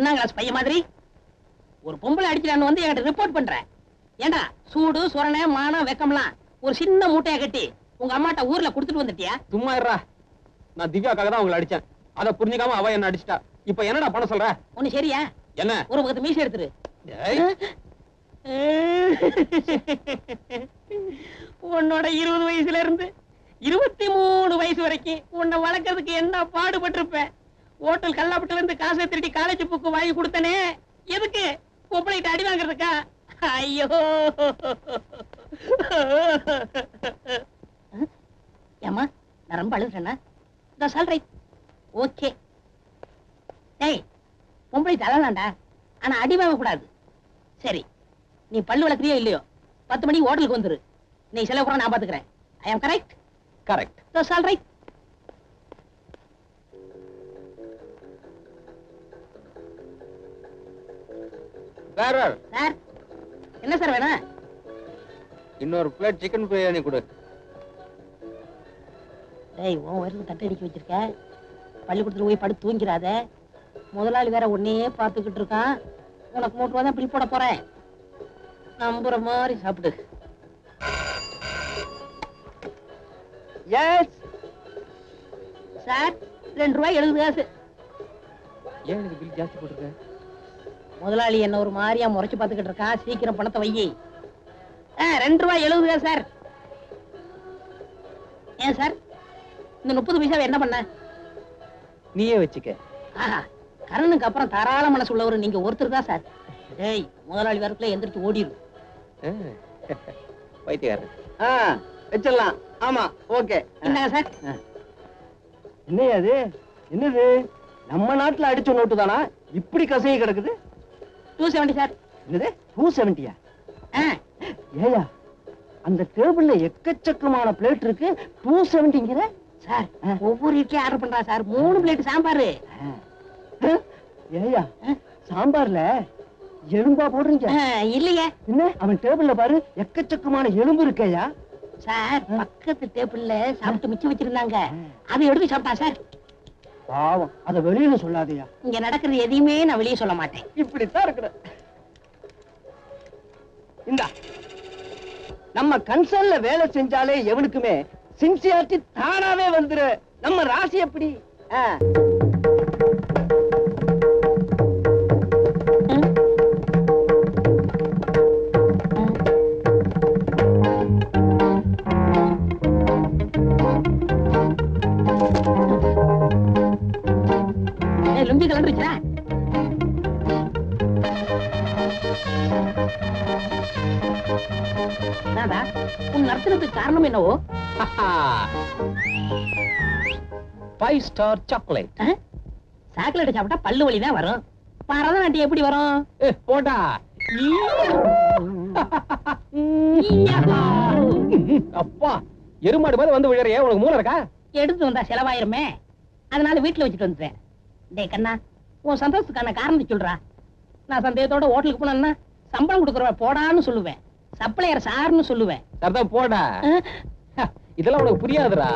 ஒன்னாம் கிளாஸ் பையன் மாதிரி? ஒரு பொம்பளை அடிக்கிறான்னு வந்து என்கிட்ட ரிப்போர்ட் பண்ற. ஏண்டா சூடு சுரணை மானம் வெக்கம்லாம் ஒரு சின்ன மூட்டையை கட்டி உங்க அம்மாட்ட ஊர்ல கொடுத்துட்டு வந்துட்டியா? சும்மா இருடா. நான் திவ்யாக்காக தான் உங்களை அடிச்சேன். அதை புரிஞ்சுக்காம அவ என்ன அடிச்சிட்டா. இப்ப என்னடா பண்ண சொல்ற? ஒண்ணு சரியா? என்ன? ஒரு பக்கத்து மீசை எடுத்துரு. உன்னோட இருபது வயசுல இருந்து இருபத்தி மூணு வயசு வரைக்கும் உன்னை வளர்க்கறதுக்கு என்ன பாடுபட்டிருப்பேன் ஹோட்டல் கல்லாப்பட்டுல இருந்து காசை திருடி காலேஜ் புக்கு வாங்கி கொடுத்தனே. எதுக்கு? பொம்பளைகிட்ட அடி வாங்குறதுக்கா? ஐயோ. ஏமா நான் ரொம்ப அழுதுறேன்னா இந்த சால் ரைட் ஓகே. டேய் பொம்பளை தள்ளலாம்டா ஆனா அடி வாங்க கூடாது சரி நீ பல்லு வளர்க்குறியோ இல்லையோ? பத்து மணிக்கு ஹோட்டலுக்கு வந்துரு. நீ செலவு கூட நான் பாத்துக்கிறேன் I am correct correct that's வேற சார் என்ன சார் வேணும்? இன்னொரு பிளேட் சிக்கன் பிரியாணி கொடு. டேய் உன் வயிறு தட்டை அடிக்க வச்சிருக்க? பள்ளிக்கூடத்துல போய் படுத்து தூங்கிறாத முதலாளி வேற உன்னையே பார்த்துக்கிட்டு இருக்கான். உனக்கு மூட்டு ரூபா தான் பில் போட போறேன். நம்புற மாதிரி சாப்பிடு. எஸ் சார் ரெண்டு ரூபாய் எழுபது காசு. ஏன் எனக்கு பில் ஜாஸ்தி போட்டிருக்க? முதலாளி என்ன ஒரு மாதிரியா முறைச்சு பார்த்துக்கிட்டு இருக்கான் சீக்கிரம் பணத்தை வையி ஆ, ரெண்டு ரூபாய் எழுபது காசு சார். ஏன் சார்? இந்த முப்பது பைசாவை என்ன பண்ண? நீயே வச்சுக்க. ஆஹா கரனுக்கு அப்புறம் தாராள மனசு உள்ளவர் நீங்க ஒருத்தர் தான் சார். டேய் முதலாளி வரக்குள்ள எந்திரிச்சு ஓடிடும் பைத்தியாரன் ஆ வச்சிடலாம். ஆமா ஓகே. என்னங்க சார்? என்னையா அது? என்னது? நம்ம நாட்டுல அடிச்ச நோட்டு தானா? இப்படி கசையை கிடக்குது? டூ செவன்டி சார் என்னது? டூ செவன்டியா ஆ. ஏயா அந்த டேபிள்ல எக்கச்சக்கமான பிளேட் இருக்கு. டூ செவன்டிங்கிற சார் ஒவ்வொரு இட்லி ஆர்டர் பண்றா சார். மூணு பிளேட் சாம்பார். ஏயா சாம்பார்ல எலும்பா போடுறீங்க. இல்லையே. என்ன? அவன் டேபிள்ல பாரு எக்கச்சக்கமான எலும்பு இருக்கேயா சார் பக்கத்து டேபிள்ல சாப்பிட்டு மிச்சம் வச்சிருந்தாங்க. அதை எடுத்து சாப்பிட்டா சார். பாவம். அத வெளியில சொல்லாதயா. இங்க நடக்கிறது எதையுமே நான் வெளியே சொல்ல மாட்டேன். இப்படித்தான் இருக்கிற இந்தா நம்ம கன்சர்ன்ல வேலை செஞ்சாலே எவனுக்குமே சின்சியாரிட்டி தானாவே வந்துரு நம்ம ராசி எப்படி? லுங்கி கலண்டுருச்சா நாதா உன் நடத்துறதுக்கு காரணம் என்னவோ? ஃபைவ் ஸ்டார் சாக்லேட் சாக்லேட் சாப்பிட்டா பல்லு வலி தான் வரும். பரதநாட்டியம் எப்படி வரும்? ஏ போடா. ஈயாஹா. அப்பா எருமாடு மாதிரி வந்து விழுறியே உனக்கு மூளை இருக்கா? எடுத்து வந்தா செலவாயிருமே. அதனால வீட்டுல வச்சுட்டு வந்துட்டேன். டேய் கண்ணா உன் சந்தோஷத்துக்கான காரணத்தை சொல்றா. நான் சந்தேகத்தோட ஹோட்டலுக்கு போனேன்னா சம்பளம் கொடுக்குறவ போடான்னு சொல்லுவேன். சப்ளையர் சார்னு சொல்லுவேன். சரிதான் போடா. இதெல்லாம் உனக்கு புரியாதுடா.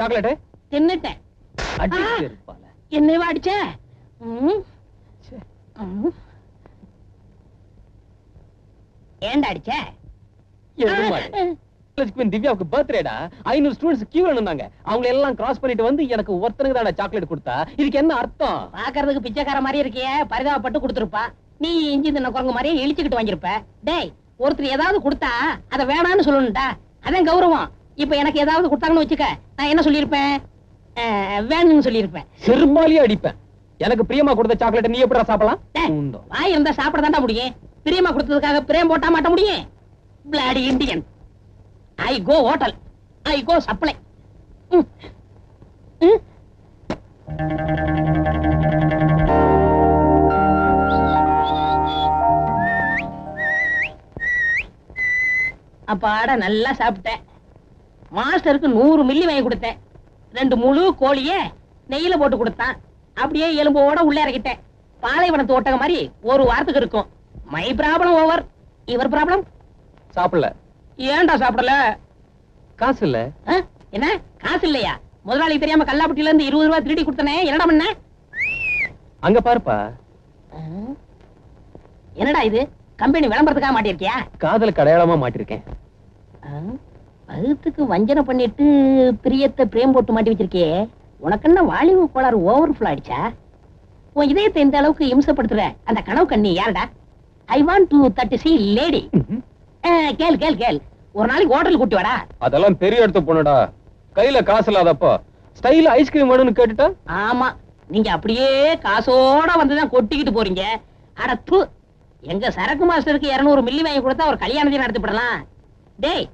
சாக்லேட் தின்னுட்டேன். அடிச்சு இருப்பால என்னைவா அடிச்ச? திவ்யாவுக்கு பர்த்டேடா ஐநூறு ஸ்டூடெண்ட்ஸ் கியூல நின்னாங்க. அவங்க எல்லாம் கிராஸ் பண்ணிட்டு வந்து எனக்கு ஒருத்தனுக்கு தான் சாக்லேட் கொடுத்தா. இதுக்கு என்ன அர்த்தம்? பாக்குறதுக்கு பிச்சைக்கார மாதிரி இருக்கியே. பரிதாபப்பட்டு கொடுத்துருப்பா. நீ இஞ்சி தின்ன குரங்கு மாதிரியே இழிச்சுக்கிட்டு வாங்கியிருப்ப. டேய் ஒருத்தர் ஏதாவது கொடுத்தா அதை வேணான்னு சொல்லணும்டா. அதான் கௌரவம். இப்ப எனக்கு ஏதாவது கொடுத்தாங்கன்னு வச்சுக்க நான் என்ன சொல்லியிருப்பேன்? வேணும்னு சொல்லியிருப்பேன். செருமாலியே அடிப்பேன். எனக்கு பிரியமா கொடுத்த சாக்லேட் நீ எப்படிடா சாப்பிடலாம். வாய் இருந்தா சாப்பிட தாண்டா முடியும். பிரியமா கொடுத்ததுக்காக பிரேம் போட்டா மாட்ட முடியும். Bloody Indian I go hotel I go supply அப்பாட நல்லா சாப்பிட்டேன். மாஸ்டருக்கு நூறு மில்லி வாங்கி கொடுத்தேன். ரெண்டு முழு கோழிய நெய்யில போட்டு கொடுத்தான். அப்படியே எலும்போட உள்ள இறக்கிட்டேன். பாலைவனத்து ஒட்டக மாதிரி ஒரு வாரத்துக்கு இருக்கும். மை ப்ராப்ளம் ஓவர் இவர் ப்ராப்ளம் சாப்பிடல. ஏன்டா சாப்பிடல? காசு இல்ல? என்ன? காசு இல்லையா? முதலாளி தெரியாம கல்லாப்பட்டியில இருந்து இருபது ரூபாய் திருடி கொடுத்தனே. என்னடா பண்ண? அங்க பாருப்பா? என்னடா இது? கம்பெனி விளம்பரத்துக்காக மாட்டிருக்கியா காதலுக்கு அடையாளமா மாட்டிருக்கேன்? பகுத்துக்கு வஞ்சனை பண்ணிட்டு பிரியத்தை பிரேம் போட்டு மாட்டி வச்சிருக்கியே. உனக்கு என்ன வாலிப கோளாறு ஓவர் ஆயிடுச்சா? உன் இதயத்தை இந்த அளவுக்கு இம்சப்படுத்துற அந்த கனவு கண்ணி யாருடா? ஐ வாண்ட் டு தட்டு சி லேடி கேள் கேள் கேள். ஒரு நாளைக்கு ஹோட்டல் கூட்டி வாடா. அதெல்லாம் பெரிய இடத்து பொண்ணுடா கையில காசு இல்லாதப்போ ஸ்டைல் ஐஸ்கிரீம் வேணும்னு கேட்டுட்டா? ஆமா. நீங்க அப்படியே காசோட வந்துதான் கொட்டிக்கிட்டு போறீங்க. அட எங்க சரக்கு மாஸ்டருக்கு 200 மில்லி வாங்கி கொடுத்தா ஒரு கல்யாணத்தையும் நடத்திவிடலாம். டேய்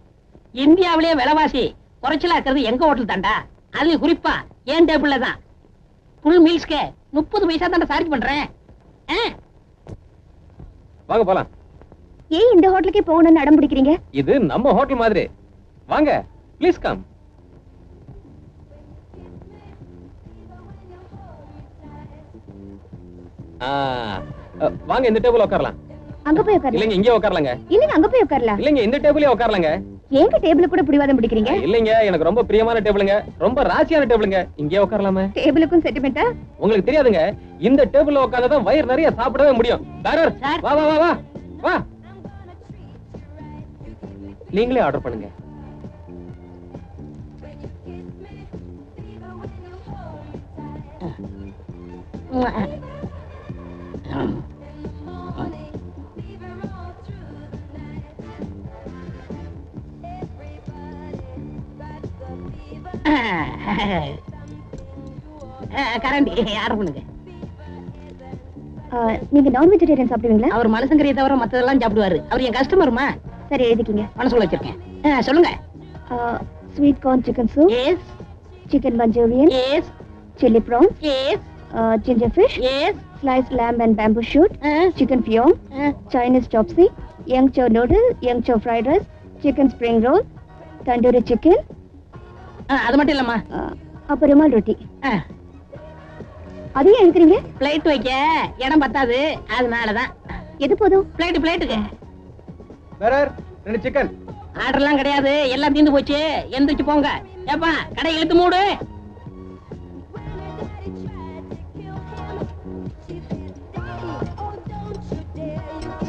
இந்தியாவிலேயே விலைவாசி குறைச்சலா இருக்கிறது எங்க ஹோட்டல் தாண்டா? அதுலயும் குறிப்பா ஏன் டேபிள்ல தான். ஃபுல் மீல்ஸ்க்கு முப்பது பைசா தாண்டா சார்ஜ் பண்றேன்? வாங்க போலாம். ஏன் இந்த ஹோட்டலுக்கே போகணும்னு அடம் பிடிக்கிறீங்க? இது நம்ம ஹோட்டல் மாதிரி. வாங்க ப்ளீஸ் கம் வாங்க இந்த டேபிள் உட்காரலாம். அங்க போய் உட்காரலாம் இல்லைங்க இங்கே உட்காரலாங்க. இல்லங்க அங்க போய் உட்காரலாம். இல்லைங்க இந்த டேபிளே உட்காரலாங்க. ஏங்க டேபிள் கூட பிடிவாதம் பிடிக்கிறீங்க? இல்லைங்க எனக்கு ரொம்ப பிரியமான டேபிளுங்க ரொம்ப ராசியான டேபிளுங்க இங்கே உட்காரலாமே. டேபிளுக்கும் சென்டிமெண்டா உங்களுக்கு தெரியாதுங்க இந்த டேபிள்ல உட்கார்ந்தா வயிறு நிறைய சாப்பிடவே முடியும். சார். வா வா வா வா. வா. நீங்களே ஆர்டர் பண்ணுங்க. கரண்டி பண்ணுங்க. ஆ, நீங்க நான் வெஜிடேரியன் சாப்பிடுவீங்களா? அவர் மனசங்கரியை தவிர மத்ததெல்லாம் சாப்பிடுவாரு. அவர் என் கஸ்டமர்மா சரி எழுதிக்கிங்க மனசுல வச்சிருக்கேன். ஆ, சொல்லுங்க. Sweet corn chicken soup yes chicken Manchurian yes chilli prawns yes ginger fish yes sliced lamb and bamboo shoot chicken pyong chinese chopsy young chow noodle young chow fried rice chicken spring roll tandoori chicken அது மட்டும் இல்லம்மா. ஆ, அப்ப ருமால் ரொட்டி ஆ, அதையும் எழுதுறீங்க plate வைக்க இடம் பத்தாது. அதனாலதான். எது போதும்? பிளேட் பிளேட்டுக்கு வேறர் ரெண்டு சிக்கன் ஆர்டர்லாம் கிடையாது. எல்லாம் தீந்து போச்சு. எந்திரிச்சு போங்க. ஏப்பா கடை இழுத்து மூடு.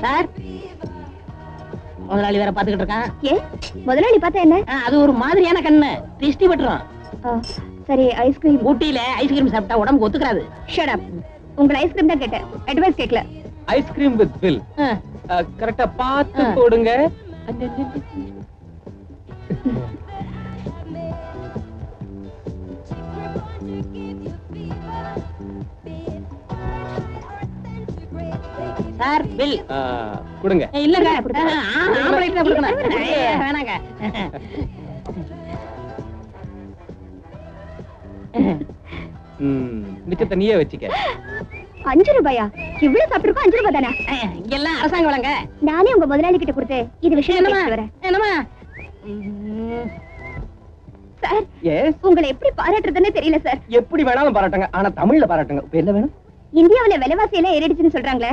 சார் முதலாளி வேற பாத்துக்கிட்டு இருக்கான். ஏ முதலாளி பார்த்தா என்ன? அது ஒரு மாதிரியான கண்ணு. திருஷ்டி பட்டுரும் சரி ஐஸ்கிரீம் ஊட்டியில ஐஸ்கிரீம் சாப்பிட்டா உடம்புக்கு ஒத்துக்கிறாது ஷட் அப் உங்களை ஐஸ்கிரீம் தான் கேட்டேன். அட்வைஸ் கேட்கல. ஐஸ்கிரீம் வித் பில் கரெக்டா பார்த்து. போடுங்க. சார் பில் கொடுங்க. இல்லங்க. ஆம்பளைக்கு கொடுக்கணும் வேணாங்க ம், மிச்சத்தை நீயே வச்சுக்க. அஞ்சு ரூபாயா? இவ்வளவு சாப்பிட்டுருக்கோம் அஞ்சு ரூபாய் தானே? இங்கெல்லாம் அரசாங்க வழங்க நானே உங்க முதலாளி கிட்ட கொடுத்து இது விஷயம் என்னமா என்னமா சார் எஸ் உங்களை எப்படி பாராட்டுறதுன்னு தெரியல சார். எப்படி வேணாலும் பாராட்டுங்க. ஆனா தமிழ்ல பாராட்டுங்க. இப்ப என்ன வேணும்? இந்தியாவுல விலைவாசி எல்லாம் ஏறிடுச்சுன்னு சொல்றாங்களே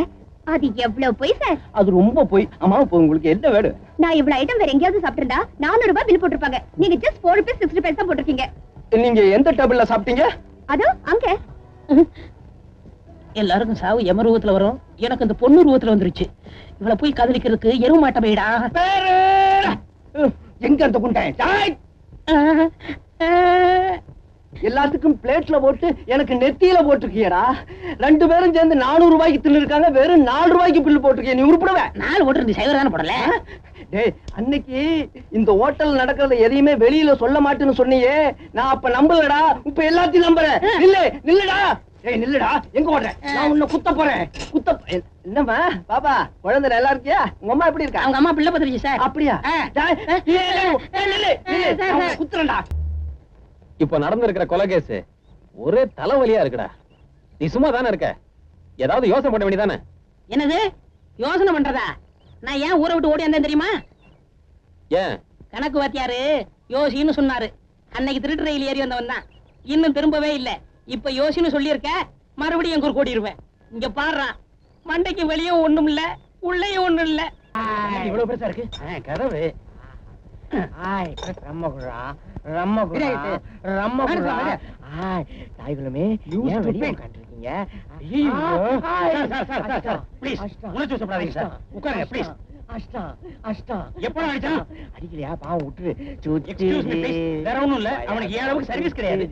அது எவ்வளவு போய் சார் அது ரொம்ப போய். ஆமா இப்போ உங்களுக்கு என்ன வேணும்? நான் இவ்வளவு ஐட்டம் வேற எங்கேயாவது சாப்பிட்டிருந்தா நானூறு ரூபாய் பில் போட்டிருப்பாங்க. நீங்க just four rupees six rupees தான் போட்டிருக்கீங்க. நீங்க எந்த டேபிள்ல சாப்பிட்டீங்க? அதோ அங்க. எல்லாருக்கும் சாவு எம ரூபத்துல வரும். எனக்கு இந்த பொண்ணு ரூபத்துல வந்துருச்சு. இவளை போய் கதலிக்கிறதுக்கு எருவு மாட்ட போயிடா பேரு! எங்க அந்த குண்டை டாய்! எல்லாத்துக்கும் பிளேட்ல போட்டு எனக்கு நெத்தியில போட்டிருக்கியடா. ரெண்டு பேரும் சேர்ந்து நானூறு ரூபாய்க்கு தின்னு இருக்காங்க வெறும் நாலு ரூபாய்க்கு பில்லு போட்டிருக்கிய நீ உருப்பிடுவ. நாலு ஓட்டு இருந்து சைவர் தானே போடல டேய் அன்னைக்கு இந்த ஹோட்டல் நடக்கிறத எதையுமே வெளியில சொல்ல மாட்டேன்னு சொன்னியே. நான் அப்ப நம்பலடா இப்ப எல்லாத்தையும் நம்புறேன். நில்லு நில்லுடா. ஏய் நில்லுடா. எங்க ஓடுற? நான் உன்னை குத்த போறேன். குத்த என்னம்மா? பாப்பா குழந்தை நல்லா இருக்கியா? உங்க அம்மா எப்படி இருக்கா? அவங்க அம்மா பிள்ளை பத்திரிச்சு சார். அப்படியா? குத்துறேன்டா. இப்போ நடந்திருக்கிற கொலை கேஸ் ஒரே தலைவலியா இருக்குடா. நீ சும்மா தானே இருக்க? ஏதாவது யோசனை பண்ண வேண்டியதானே? என்னது? யோசனை பண்றதா? நான் ஏன் ஊரை விட்டு ஓடி வந்தேன் தெரியுமா? ஏன்? கணக்கு வாத்தியாரு யோசின்னு சொன்னாரு. அன்னைக்கு திருட்டு ரயில் ஏறி வந்தவன் தான். இன்னும் திரும்பவே இல்ல. இப்ப யோசின்னு சொல்லியிருக்க மறுபடியும் எங்க ஊர் கூடிருவேன் இங்க பாடுறான் மண்டைக்கு வெளியும் ஒண்ணும் இல்ல உள்ளேயும் ஒண்ணும் இல்ல. இவ்வளவு பெருசா இருக்கு? கதவு. தாய்குலமே ஏன் வெளியே உட்காந்துருக்கீங்க அஷ்டம் அஷ்டம் எப்படா அடிச்சான்? அடிக்கலையா? பாவம் விட்டுரு. please. வேற ஒண்ணும் இல்ல. அவனுக்கு அளவுக்கு service கிடையாது.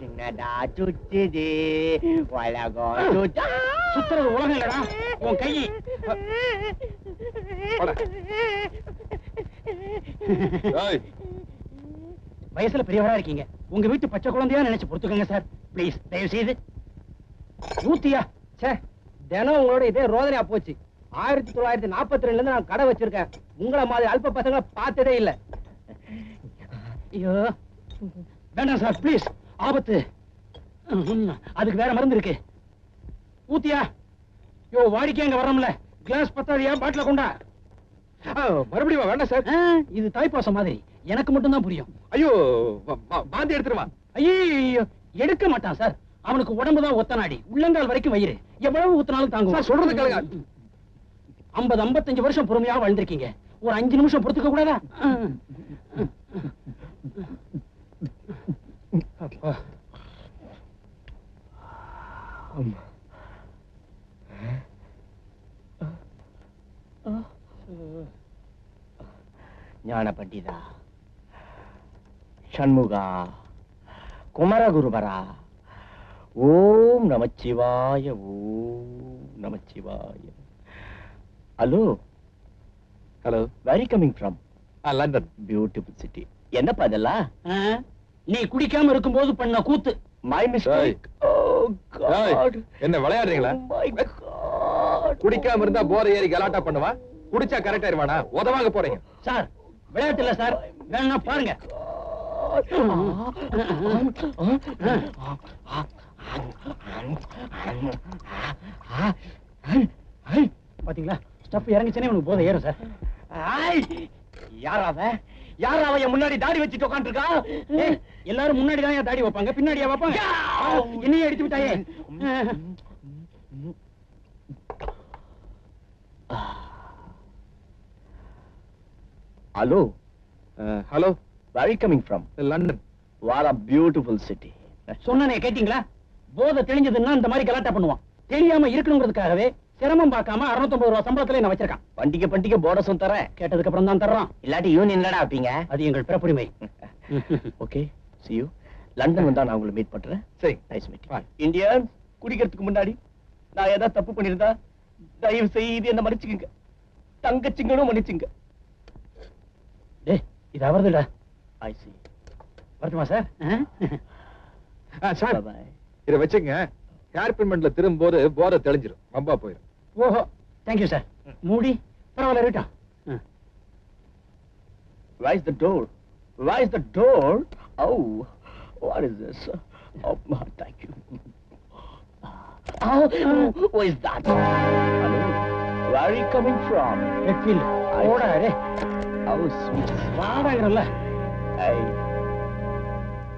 சின்னதா சுத்துது. உலகம் சுத்தா. சுத்துறது உலகம் இல்லடா. உன் கை. வயசுல பெரியவரா இருக்கீங்க. உங்க வீட்டு பச்சை குழந்தையா நினைச்சு பொறுத்துக்கோங்க சார். ப்ளீஸ் தயவு செய்து ஊத்தியா ச்சே தினம் உங்களோட இதே ரோதனையா போச்சு. ஆயிரத்தி தொள்ளாயிரத்தி நாற்பத்தி ரெண்டுல இருந்து நான் கடை வச்சிருக்கேன். உங்களை மாதிரி அல்ப பசங்க பார்த்ததே இல்ல. ஐயோ. வேண்டாம் சார் ப்ளீஸ் ஆபத்து. அதுக்கு வேற மருந்து இருக்கு. ஊத்தியா யோ வாடிக்கை அங்க வரோம்ல கிளாஸ் பத்தாதியா பாட்டில கொண்டா. மறுபடியும் வேண்டாம் சார். இது தாய்ப்பாசம் மாதிரி. எனக்கு மட்டும் தான் புரியும். ஐயோ பாந்தி எடுத்துருவா ஐயோ எடுக்க மாட்டான் சார். அவனுக்கு உடம்பு தான் ஒத்த நாடி உள்ளங்கால் வரைக்கும் வயிறு. எவ்வளவு ஊத்தினாலும் தாங்கும். சார், சொல்றது கேளுங்க. ஐம்பது ஐம்பத்தஞ்சு வருஷம் பொறுமையா வாழ்ந்திருக்கீங்க. ஒரு அஞ்சு நிமிஷம் பொறுத்துக்க கூடாதா? அப்பா. ஞான பண்டிதா ஷண்முகா குமரகுருபரா ஓம் நமச்சிவாய ஓம் நமச்சிவாய. Hello hello very coming from London beautiful city என்னப்பா இதெல்லாம்? நீ குடிக்காம இருக்கும்போது பண்ண கூத்து. மை மிஸ்டேக் ஓ காட் என்ன விளையாடுறீங்களா? காட் குடிக்காம இருந்தா போற ஏறி கலாட்டா பண்ணுவா? குடிச்சா கரெக்ட் ஆயிருவானா உதவாங்க போறீங்க. சார் விளையாட்டு இல்ல சார் வேணா பாருங்க. பாத்தீங்களா? ஸ்டஃப் இறங்குச்சுனே உனக்கு போதை ஏறும் சார். யாராவ யாராவ என் முன்னாடி தாடி வச்சுட்டு உட்காந்துருக்கான் ஏய், எல்லாரும் முன்னாடி தான் தாடி வைப்பாங்க பின்னாடியா வைப்பாங்க. என்னையே அடிச்சு விட்டாயே. Hello hello very coming from London what a beautiful city சொன்னனே கேட்டீங்களா? போதை தெளிஞ்சதுன்னா இந்த மாதிரி கலாட்டா பண்ணுவான். தெரியாம இருக்கணுங்கிறதுக்காகவே சிரமம் பார்க்காம 650 ரூபாய் சம்பளத்துல நான் வச்சிருக்கான். பண்டிகை பண்டிகை போனஸும் தரேன். கேட்டதுக்கு அப்புறம் தான் தர்றான். இல்லாட்டி யூனியன்லடா வைப்பீங்க? அது எங்கள் பிறப்புரிமை. Okay see you. லண்டன் வந்தா நான் உங்களை மீட் பண்றேன். சரி. Nice meet. இந்தியன் குடிக்கிறதுக்கு முன்னாடி நான் ஏதாவது தப்பு பண்ணிருந்தா தயவு செய்து என்ன மன்னிச்சுக்குங்க. தங்கச்சிங்களும் மன்னிச்சுங்க. டேய் இது அவர்துடா. ஐ சி வரட்டுமா சார்? சார். பாய் இத வச்சுங்க ஹேர் பின்மெண்ட்ல திரும்பும்போது போதை தெளிஞ்சிரும். வம்பா போயிரும். ஓஹோ. தேங்க்யூ சார் மூடி. பரவாயில்ல இருக்கட்டும். Where is the door? Where is the door? Oh, what is this? Oh, thank you. Oh, who is that? Hello. Where are you coming from? Redfield ஓடா டேய் வாடகை